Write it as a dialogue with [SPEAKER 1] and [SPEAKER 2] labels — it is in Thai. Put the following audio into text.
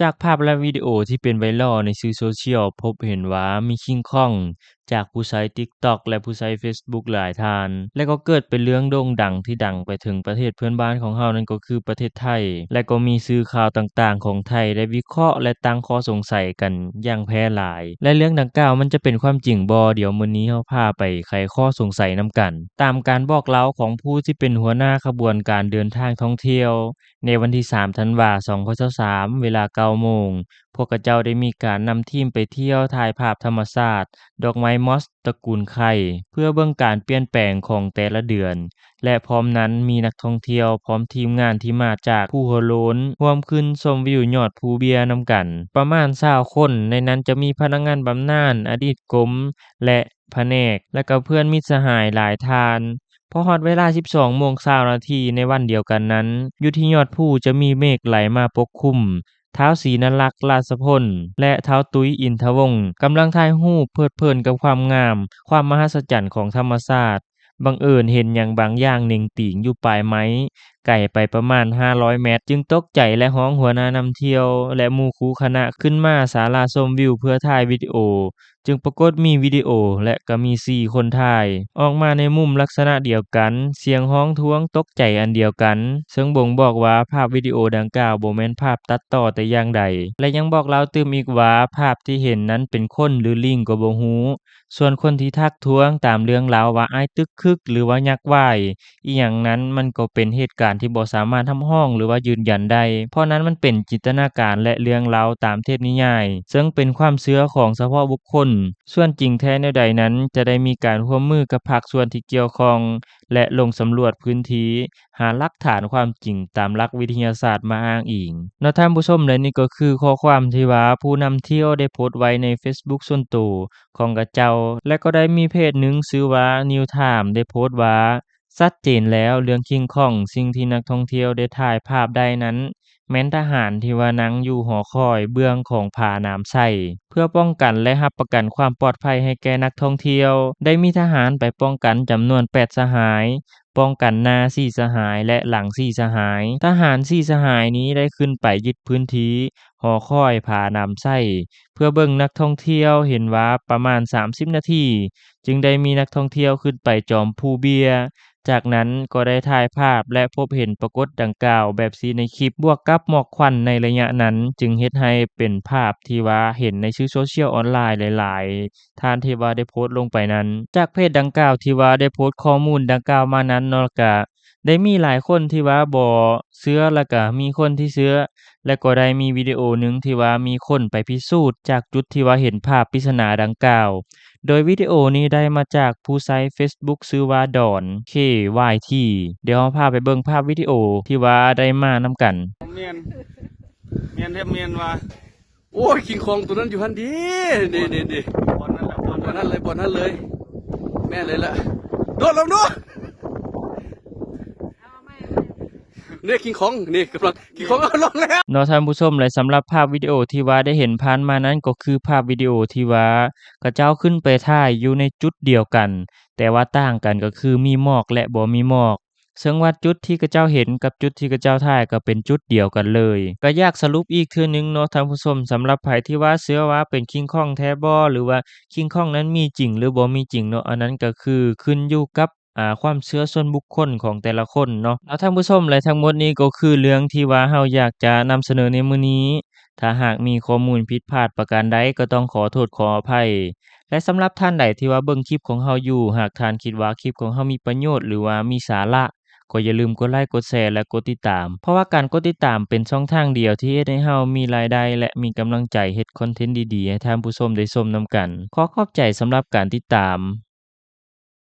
[SPEAKER 1] จากภาพและวิดีโอที่เป็นไวรัลในสื่อโซเชียล พบเห็นว่ามีคิงคองจากผู้ใช้ TikTok และผู้ใช้ Facebook หลายท่าน และก็เกิดเป็นเรื่องโด่งดังที่ดังไปถึงประเทศเพื่อนบ้านของเฮานั่นก็คือประเทศไทย และก็มีสื่อข่าวต่างๆ ของไทยได้วิเคราะห์และตั้งข้อสงสัยกันอย่างแพร่หลาย และเรื่องดังกล่าวมันจะเป็นความจริงบ่เดี๋ยวมื้อนี้เฮาพาไปไขข้อสงสัยนำกัน ตามการบอกเล่าของผู้ที่เป็นหัวหน้าขบวนการเดินทางท่องเที่ยว ในวันที่ 3 ธันวาคม 2023 เวลา9โมง พวกเขาเจ้าได้มีการนำทีมไปเที่ยวถ่ายภาพธรรมชาติดอกไม้มอสตระกูลไข่เพื่อเบิ่งการเปลี่ยนแปลงของแต่ละเดือน และพร้อมนั้นมีนักท่องเที่ยวพร้อมทีมงานที่มาจากภูหัวโล้นร่วมขึ้นชมวิวยอดภูเบียนำกัน ประมาณ20คน ในนั้นจะมีพนักงานบำนาญอดีตกรมและแผนก และก็เพื่อนมิตรสหายหลายท่านพอฮอดเวลา 12โมง20นาทีในวันเดียวกันนั้นอยู่ที่ยอดภูจะมีเมฆไหลมาปกคลุม ท้าวศรีนรักราชพล และท้าวตุ้ยอินทวงศ์กำลังถ่ายรูปเพลิดเพลินกับความงาม ความมหัศจรรย์ของธรรมชาติบังเอิญเห็นอย่างบางอย่างหนึ่งติ่งอยู่ปลายไม้ ไกลไปประมาณ 500 เมตร จึงตกใจและห้องหัวหน้านำเที่ยว และมูคูคณะขึ้นมาศาลาชมวิวเพื่อถ่ายวิดีโอ จึงปรากฏมีวิดีโอและก็มี 4 คนถ่าย ออกมาในมุมลักษณะเดียวกัน เสียงฮ้องท้วงตกใจอันเดียวกัน ซึ่งบ่งบอกว่าภาพวิดีโอดังกล่าวบ่แม่นภาพตัดต่อแต่อย่างใด และยังบอกเล่าตืมอีกว่าภาพที่เห็นนั้นเป็นคนหรือลิงก็บ่ฮู้ส่วนคนที่ทักท้วงตามเรื่องราวว่าอ้ายตึกคึก หรือว่ายักษ์ว้ายอิหยังนั้นมันก็เป็นเหตุการณ์ที่บ่สามารถทำร้องหรือว่ายืนยันได้ เพราะนั้นมันเป็นจินตนาการและเรื่องราวตามเทพนิยาย ซึ่งเป็นความเชื่อของเฉพาะบุคคลส่วนจริงแท้ในใดนั้นจะได้มีการร่วมมือกับภาคส่วนที่เกี่ยวข้อง และลงสำรวจพื้นที่หาหลักฐานความจริงตามหลักวิทยาศาสตร์มาอ้างอิงนาะท่านผู้ชมและนี่ก็คือข้อความที่ว่าผู้นำเที่ยวได้โพสต์ไว้ใน Facebook ส่วนตัวของกระเจ้า และก็ได้มีเพจหนึ่งชื่อว่า New Time ได้โพสต์ว่า ชัดเจนแล้วเรื่องคิงคองสิ่งที่นักท่องเที่ยวได้ถ่ายภาพได้นั้น แม้นทหารที่ว่านั่งอยู่หอคอยเบื้องของผาน้ำไส้เพื่อป้องกันและรับประกันความปลอดภัยให้แก่นักท่องเที่ยว ได้มีทหารไปป้องกันจำนวน 8 สหาย ป้องกันหน้า4สหายและหลัง4สหาย ทหาร4สหายนี้ได้ขึ้นไปยึดพื้นที่หอคอยผาน้ำไส้เพื่อเบิ่งนักท่องเที่ยวเห็นว่าประมาณ 30 นาที จึงได้มีนักท่องเที่ยวขึ้นไปจอมภูเบีย จากนั้นก็ได้ถ่ายภาพและพบเห็นปรากฏดังกล่าวแบบที่ในคลิปบวกกับหมอกควันในระยะนั้น จึงเฮ็ดให้เป็นภาพที่ว่าเห็นในชื่อโซเชียลออนไลน์หลาย ๆ ท่านที่ว่าได้โพสต์ลงไปนั้น จากเพจดังกล่าวที่ว่าได้โพสต์ข้อมูลดังกล่าวมานั้นนากได้มีหลายคนที่ว่าบ่เชื่อแล้วก็มีคนที่เชื่อและก็ได้มีวิดีโอหนึ่งที่ว่ามีคนไปพิสูจน์จากจุดที่ว่าเห็นภาพปริศนาดังกล่าว โดยวิดีโอนี้ได้มาจากผู้ใช้ Facebook ชื่อว่าดอน KYT เดี๋ยวเราพาไปเบิ่งภาพวิดีโอที่ว่าได้มานำกัน
[SPEAKER 2] แม่นแม่นแทบแม่นว่าโอ้ยคิงคองตัวนั้นอยู่หั่นดินี่ๆๆบ่นั้นแหละบ่นั้นเลยบ่นั้นเลย แม่นเลยล่ะโดดลงดู นี่คิงคองนี่กำลังคิงคองเอาลงแล้ว
[SPEAKER 1] นาะท่านผู้ชมและสำหรับภาพวิดีโอที่ว่าได้เห็นผ่านมานั้นก็คือภาพวิดีโอที่ว่าเขาเจ้าขึ้นไปถ่ายอยู่ในจุดเดียวกัน แต่ว่าต่างกันก็คือมีหมอกและบ่มีหมอกซึ่งว่าจุดที่เขาเจ้าเห็นกับจุดที่เขาเจ้าถ่ายก็เป็นจุดเดียวกันเลย ก็ยากสรุปอีกเทื่อนึงเนาะท่านผู้ชมสำหรับไผที่ว่าเชื่อว่าเป็นคิงคองแท้บ่หรือว่าคิงคองนั้นมีจริงหรือบ่มีจริงเนาะอันนั้นก็คือขึ้นอยู่กับ อ่า ความเชื่อส่วนบุคคลของแต่ละคนเนาะ แล้วท่านผู้ชม และทั้งหมดนี้ก็คือเรื่องที่ว่าเราอยากจะนำเสนอในมื้อนี้ ถ้าหากมีข้อมูลผิดพลาดประการใดก็ต้องขอโทษขออภัย และสำหรับท่านใดที่ว่าเบิ่งคลิปของเราอยู่ หากท่านคิดว่าคลิปของเรามีประโยชน์หรือว่ามีสาระ ก็อย่าลืมกดไลค์ กดแชร์ และกดติดตาม เพราะว่าการกดติดตามเป็นช่องทางเดียวที่เฮ็ดให้เรามีรายได้ และมีกำลังใจเฮ็ดคอนเทนต์ดีๆให้ท่านผู้ชมได้ชมนำกัน ขอขอบใจสำหรับการติดตาม